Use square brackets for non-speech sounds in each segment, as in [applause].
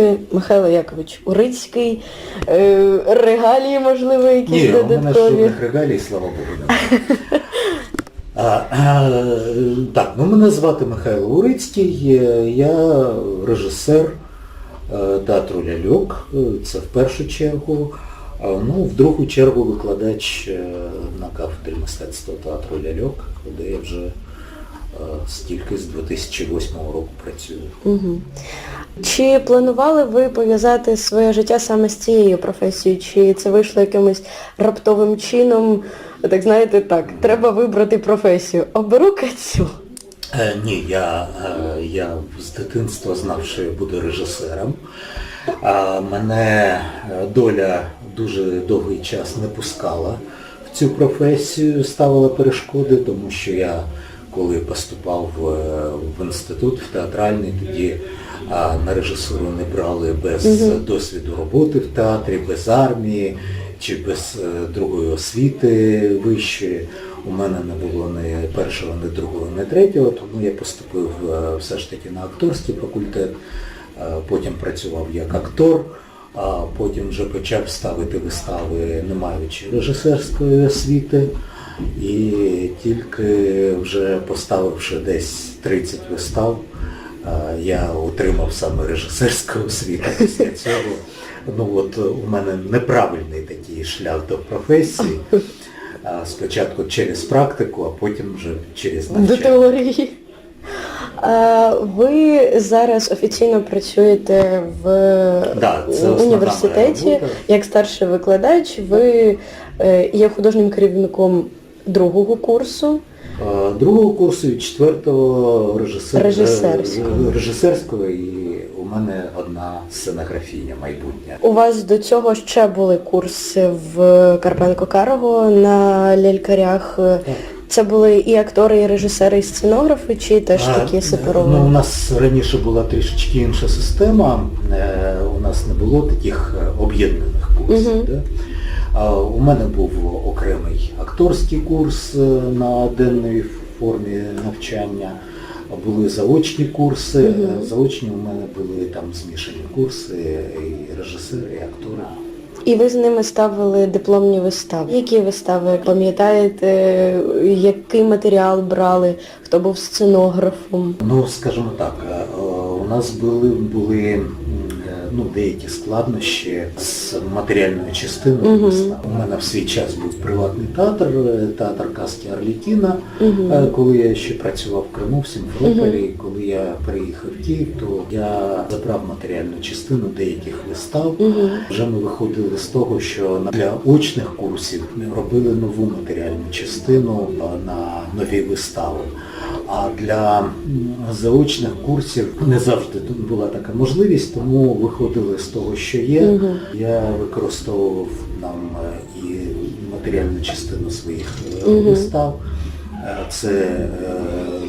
звати Михайло Якович Урицький, е, регалії, можливо, якісь Ні, у мене додаткові. жодних регалій, слава Богу, немає. А, а, так, ну мене звати Михайло Урицький, е, я режисер е, театру Ляльок, е, це в першу чергу. А, Ну, в другу чергу викладач е, на кафедрі мистецтва театру Ляльок, де я вже е, стільки з 2008 року працюю. Угу. Чи планували ви пов'язати своє життя саме з цією професією? Чи це вийшло якимось раптовим чином? Так знаєте, так, треба вибрати професію. Оберу кацю. Е, ні, я, е, я з дитинства знав, що я буду режисером. А мене е, доля дуже довгий час не пускала в цю професію, ставила перешкоди, тому що я, коли поступав в, в інститут, в театральний, тоді а, на режисуру не брали без досвіду роботи в театрі, без армії чи без е, другої освіти вищої. У мене не було ні першого, ні другого, ні третього, тому я поступив е, все ж таки на акторський факультет, е, потім працював як актор, а потім вже почав ставити вистави, не маючи режисерської освіти. І тільки вже поставивши десь 30 вистав, е, я отримав саме режисерську освіту після [laughs] цього. Ну от у мене неправильний такий шлях до професії. Спочатку через практику, а потім вже через До теорії. Ви зараз офіційно працюєте в Да, університеті як старший викладач. Ви е, є художнім керівником другого курсу. А, Другого курсу і четвертого режисер... Режисерського. режисерського і у мене одна сценографіня майбутня. У вас до цього ще були курси в Карпенко Карого на лялькарях. Це були і актори, і режисери, і сценографи, чи теж А, такі Ну, у нас раніше була трішечки інша система, е, у нас не було таких е, об'єднаних курсів. Мгм. Да? А У мене був акторський курс е, на денної формі навчання, були заочні курси. Е, Заочні у мене були там змішані курси, і режисери, і актори. І ви з ними ставили дипломні вистави. Які вистави пам'ятаєте, який матеріал брали, хто був сценографом? Ну, скажімо так, е, у нас були, були ну, деякі складнощі з матеріальною частиною вистав. У мене в свій час був приватний театр, е, театр казки Арлікіна. Мгм. Е, Коли я ще працював в Криму, в Сімферополі, і коли я приїхав в Київ, то я забрав матеріальну частину деяких вистав. Мгм. Вже ми виходили з того, що для очних курсів ми робили нову матеріальну частину е, на нові вистави. А для заочних курсів не завжди тут була така можливість, тому виходили з того, що є. Мгм. Я використовував нам е, і матеріальну частину своїх Мгм. вистав. Е, Це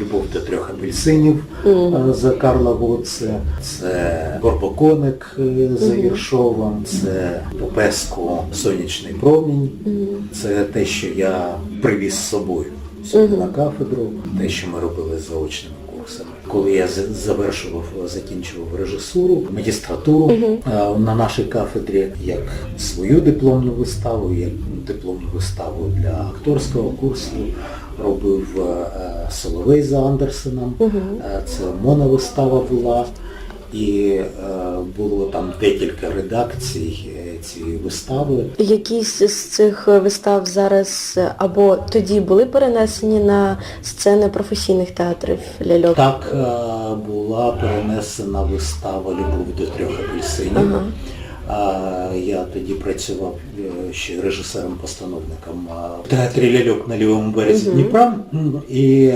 Любов до трьох апельсинів е, за Карла Гоце, це Горбоконик за. Єршовом, це Попеску Сонячний промінь. Мгм. Це те, що я привіз з собою. На кафедру, те, що ми робили з заочними курсами. Коли я завершував, закінчував режисуру, магістратуру е, на нашій кафедрі, як свою дипломну виставу, як дипломну виставу для акторського курсу, робив е, Соловей за Андерсеном. Мгм. Е, Це моновистава була. І е, було там декілька редакцій е, цієї вистави. Якісь з цих вистав зараз або тоді були перенесені на сцени професійних театрів ляльок? Так е, була перенесена вистава Любов до трьох апельсинів. Ага. А, Я тоді працював е, ще режисером-постановником в театрі Ляльок на лівому березі. Дніпра. І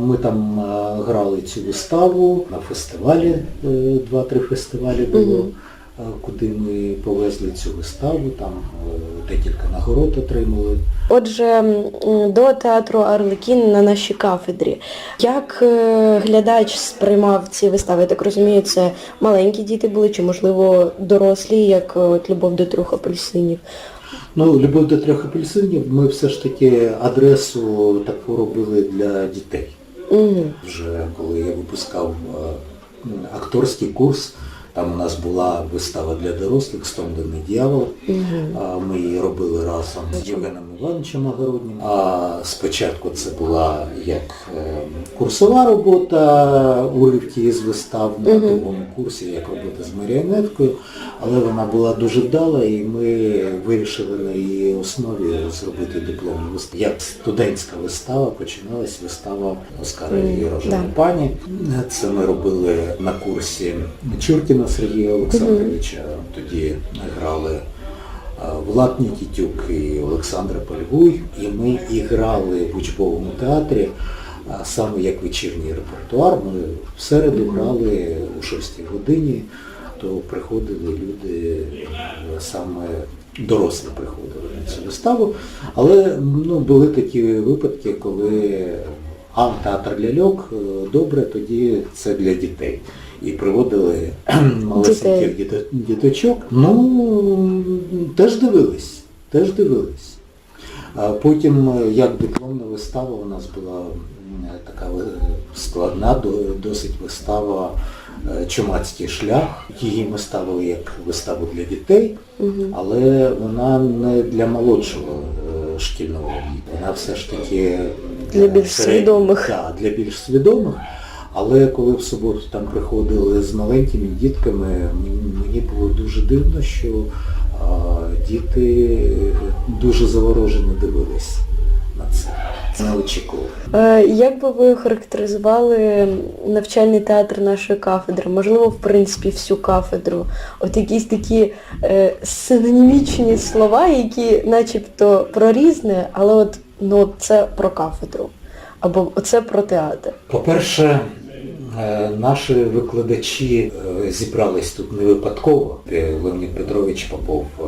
ми там грали цю виставу на фестивалі, е, два-три фестивалі було, куди ми повезли цю виставу, там е, декілька нагород отримали. Отже, до театру Арлекін на нашій кафедрі. Як е, глядач сприймав ці вистави? Я так розумію, це маленькі діти були, чи можливо дорослі, як е, от Любов до трьох апельсинів? Ну, Любов до трьох апельсинів, ми все ж таки адресу таку робили для дітей. Угу. Вже коли я випускав акторський курс, Там у нас була вистава для дорослих «Стомлений дьявол». Ми її робили разом з Євгеном Івановичем Огороднім. А спочатку це була як е, курсова робота уривки із вистав на другому курсі, як робота з маріонеткою, але вона була дуже вдала і ми вирішили на її основі зробити дипломну виставу. Як студентська вистава починалась вистава Оскара Рожена да. пані. Це ми робили на курсі Чуркіна Сергія Олександровича. Тоді грали а, Влад Нікітюк і Олександр Польгуй. І ми і грали в учбовому театрі саме як вечірній репертуар. Ми в середу грали у 6 годині, то приходили люди е, саме дорослі приходили на цю виставу. Але ну, були такі випадки, коли а театр ляльок, е, добре, тоді це для дітей. І приводили [clears throat] малесеньких діто- діточок. Ну, теж дивились, теж дивились. А потім, е, як дипломна вистава, у нас була така складна, досить вистава Чумацький шлях. Її ми ставили як виставу для дітей, але вона не для молодшого е, шкільного віку. Вона все ж таки Для більш серед- свідомих. Так, для більш свідомих. Але коли в суботу там приходили з маленькими дітками, мені було дуже дивно, що діти дуже заворожено дивились на це. Не очікував. Е, Як би ви характеризували навчальний театр нашої кафедри? Можливо, в принципі, всю кафедру? От якісь такі е, синонімічні слова, які начебто про різне, але от ну це про кафедру. Або це про театр. По-перше, наші викладачі е, зібрались тут не випадково. Е, Леонід Петрович Попов, е,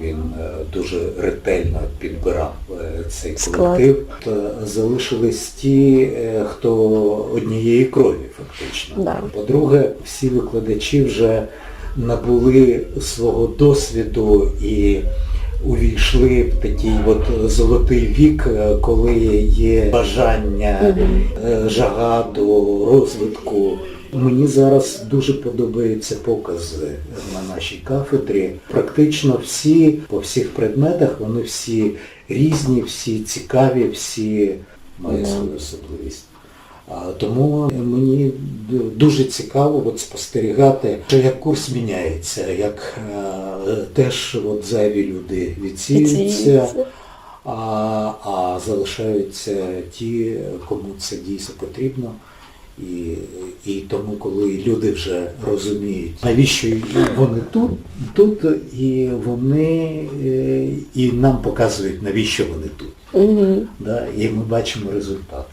він е, дуже ретельно підбирав е, цей колектив. Залишились ті, е, хто однієї крові фактично. Да. По-друге, всі викладачі вже набули свого досвіду і увійшли в такий от золотий вік, е, коли є бажання, е, жага до розвитку. Мені зараз дуже подобаються покази на нашій кафедрі. Практично всі, по всіх предметах, вони всі різні, всі цікаві, всі мають свою особливість. Тому мені дуже цікаво от спостерігати, що як курс міняється, як е, теж от зайві люди відсіюються, Відсіюються. а, а залишаються ті, кому це дійсно потрібно. І, і тому, коли люди вже розуміють, навіщо вони тут, тут і вони е, і нам показують, навіщо вони тут. Угу. Да? І ми бачимо результат.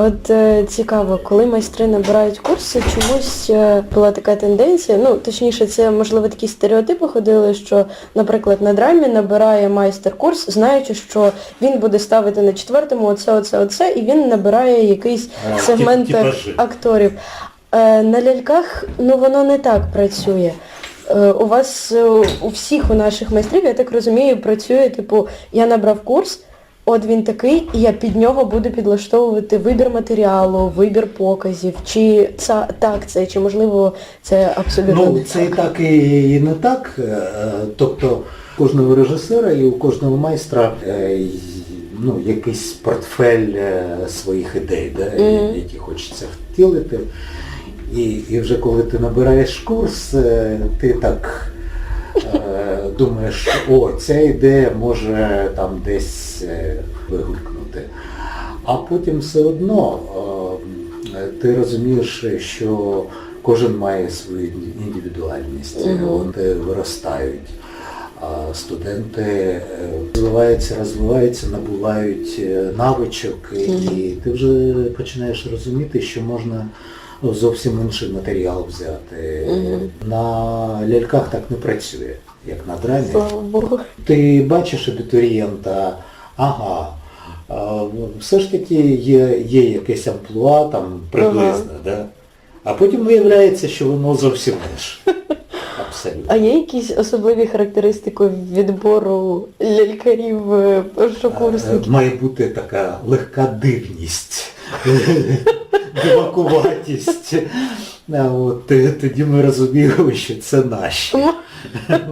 От е, цікаво, коли майстри набирають курси, чомусь е, була така тенденція, ну точніше, це можливо такі стереотипи ходили, що, наприклад, на драмі набирає майстер курс, знаючи, що він буде ставити на четвертому оце, оце, оце, і він набирає якийсь А, сегмент акторів. Е, на ляльках ну воно не так працює. У вас у всіх у наших майстрів, я так розумію, працює, типу, я набрав курс. От він такий, і я під нього буду підлаштовувати вибір матеріалу, вибір показів, чи це так це, чи можливо це абсолютно Ну, не це і так. так, і, не так. Е, Тобто у кожного режисера і у кожного майстра е, ну, якийсь портфель е, своїх ідей, да, Мгм. які хочеться втілити. І, і вже коли ти набираєш курс, ти так думаєш, о, ця ідея може там десь е, вигукнути. А потім все одно е, ти розумієш, що кожен має свою індивідуальність, вони виростають. А студенти е, розвиваються, розвиваються, набувають е, навичок, і ти вже починаєш розуміти, що можна зовсім інший матеріал взяти. Мгм. На ляльках так не працює, як на драмі. Слава Богу. Ти бачиш абітурієнта, ага, все ж таки є, є якесь амплуа там приблизно, да? а потім виявляється, що воно зовсім інше. [laughs] Абсолютно. А є якісь особливі характеристики відбору лялькарів е, першокурсників? Має бути така легка дивність, [laughs] дивакуватість. От, тоді ми розуміли, що це наші.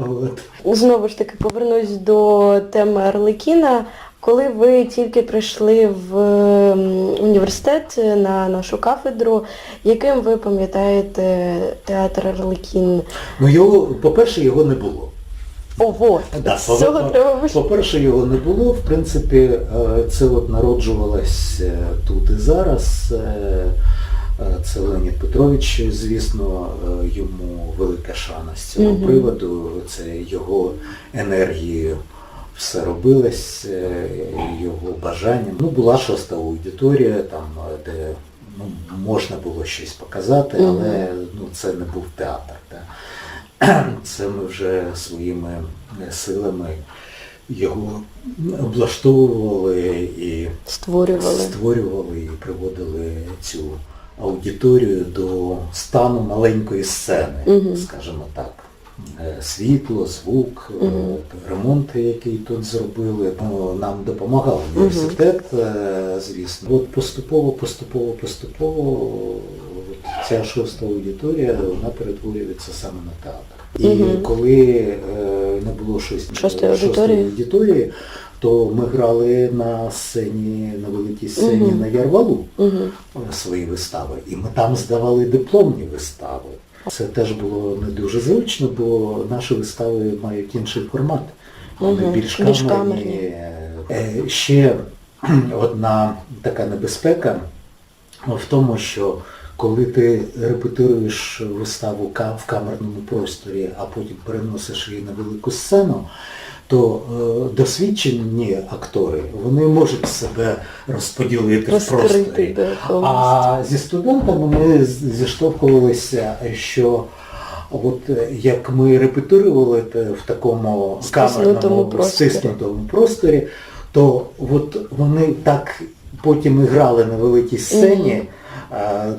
От. Знову ж таки повернусь до теми Арлекіна. Коли ви тільки прийшли в університет на нашу кафедру, яким ви пам'ятаєте театр Арлекін? Ну його, по-перше, його не було. О, вот, Да, з цього по- треба вийти. По-перше, його не було. В принципі, е, це от народжувалось е, тут і зараз. Е, Це Леонід Петрович, звісно, йому велика шана з цього Мгм. приводу. Це його енергією все робилось, його бажанням. Ну, була шоста аудиторія, там, де ну, можна було щось показати, але ну, це не був театр. Да. [clears throat] Це ми вже своїми е, силами його облаштовували і Створювали. створювали і приводили цю аудиторію до стану маленької сцени, Мгм. скажімо так. Е, Світло, звук, Мгм. ремонти, які тут зробили, ну, нам допомагав університет, е, звісно. От поступово, поступово, поступово ця шоста аудиторія вона перетворюється саме на театр. І Мгм. коли е, не було щось Шостої аудиторії. аудиторії, то ми грали на сцені, на великій сцені Мгм. на Ярвалу Угу. свої вистави. І ми там здавали дипломні вистави. Це теж було не дуже зручно, бо наші вистави мають інший формат. Вони Мгм. більш Більш камерні. камерні. Е, Ще [clears throat] одна така небезпека в тому, що коли ти репетируєш виставу в камерному просторі, а потім переносиш її на велику сцену, то е, досвідчені актори вони можуть себе розподілити в просторі. да. А зі студентами ми зіштовхувалися, що от е, як ми репетирували в такому камерному стиснутому просторі, то от вони так потім і грали на великій сцені. Мгм. а,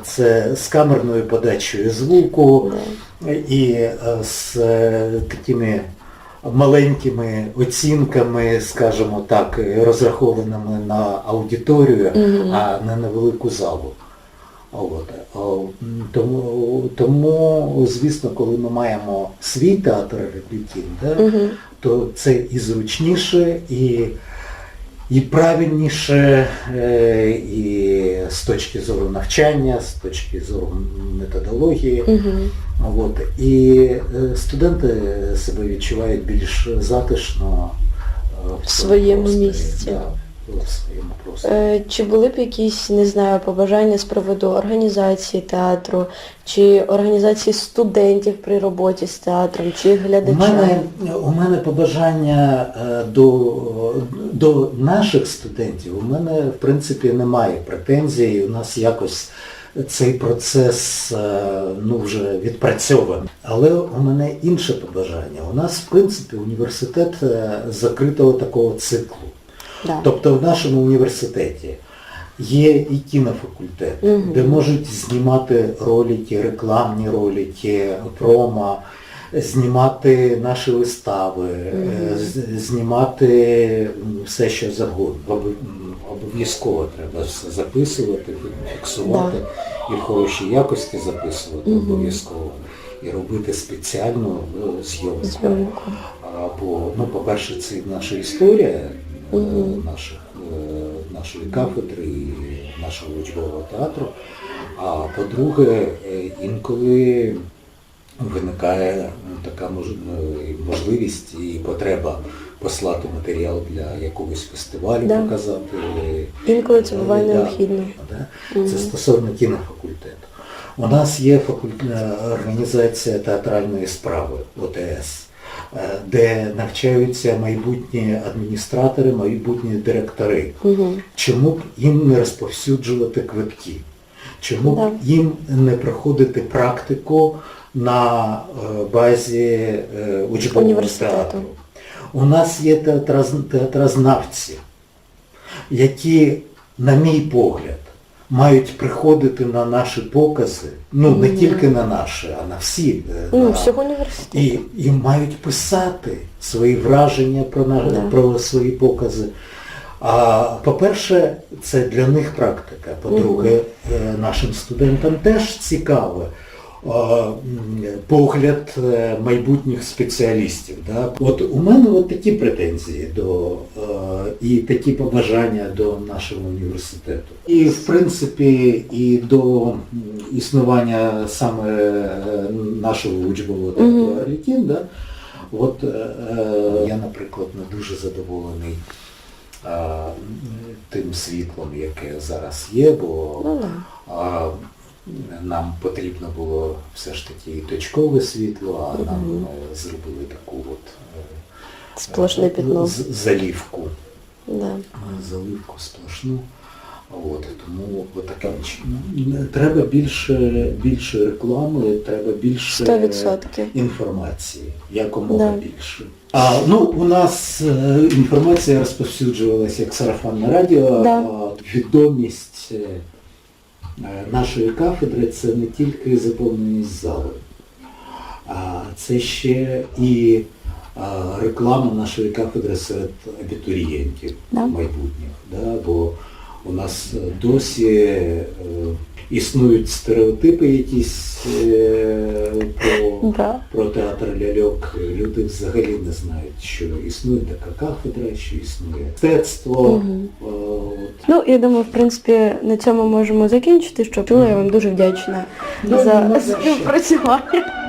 Це з камерною подачею звуку і е, з е, такими маленькими оцінками, скажімо так, розрахованими на аудиторію, а не на велику залу. От. Тому, тому, звісно, коли ми маємо свій театр репетин, да, то це і зручніше, і, і правильніше, е, і з точки зору навчання, з точки зору методології. Угу. От. І е, студенти себе відчувають більш затишно е, В своєму місці. Да, Е, Чи були б якісь, не знаю, побажання з приводу організації театру, чи організації студентів при роботі з театром, чи У мене, у мене побажання е, до, до наших студентів, у мене в принципі немає претензій, у нас якось цей процес е, ну, вже відпрацьований. Але у мене інше побажання. У нас, в принципі, університет закритого такого циклу. Да. Тобто в нашому університеті є і кінофакультет, Мгм. де можуть знімати ролики, рекламні ролики, промо, знімати наші вистави, з- знімати все, що завгодно. Обов'язково треба записувати, фіксувати і в хорошій якості записувати Мгм. обов'язково. І робити спеціальну е, зйомку. Або, ну, по-перше, це наша історія. Наших, е, нашої кафедри і нашого учбового театру. А по-друге, е, інколи виникає ну, така е, можливість і потреба послати матеріал для якогось фестивалю, Да. показати. Інколи це буває Да. необхідно. Да? Мгм. Це стосовно кінофакультету. У нас є е, організація театральної справи ОТС, е, де навчаються майбутні адміністратори, майбутні директори. Угу. Чому б їм не розповсюджувати квитки? Чому б Да. їм не проходити практику на е, базі е, учбового театру? У нас є театраз- театрознавці, які, на мій погляд, мають приходити на наші покази, ну не тільки на наші, а на всі. е, Ну, на- всього університету. і, і мають писати свої враження про, про свої покази. А по-перше, це для них практика. По-друге, е, нашим студентам теж цікаво. Погляд е, майбутніх спеціалістів. Да? От у мене от такі претензії до е, і такі побажання до нашого університету. І в принципі і до існування саме е, нашого учбового театру Мгм. Да? От я, наприклад, не дуже задоволений тим світлом, яке зараз є, бо Ну, а, нам потрібно було все ж таки точкове світло, а нам е, зробили таку от е, Сплошне пятно. з- заливку. Да. Заливку сплошну. От, тому отака треба більше, більше реклами, треба більше 100%. інформації, якомога Да. більше. А, ну, у нас е, інформація розповсюджувалася як сарафанне радіо, Да. а відомість е, е, нашої кафедри це не тільки заповненість зали, а це ще і реклама нашої кафедри серед абітурієнтів Да. майбутніх. Да? Бо у нас е, досі е, існують стереотипи якісь е, про Да. про театр ляльок люди взагалі не знають, що існує така кафедра, що існує мистецтво. Е. Ну, я думаю, в принципі, на цьому можемо закінчити, що чула. Я вам дуже вдячна Ну, за ну, що? співпрацювання.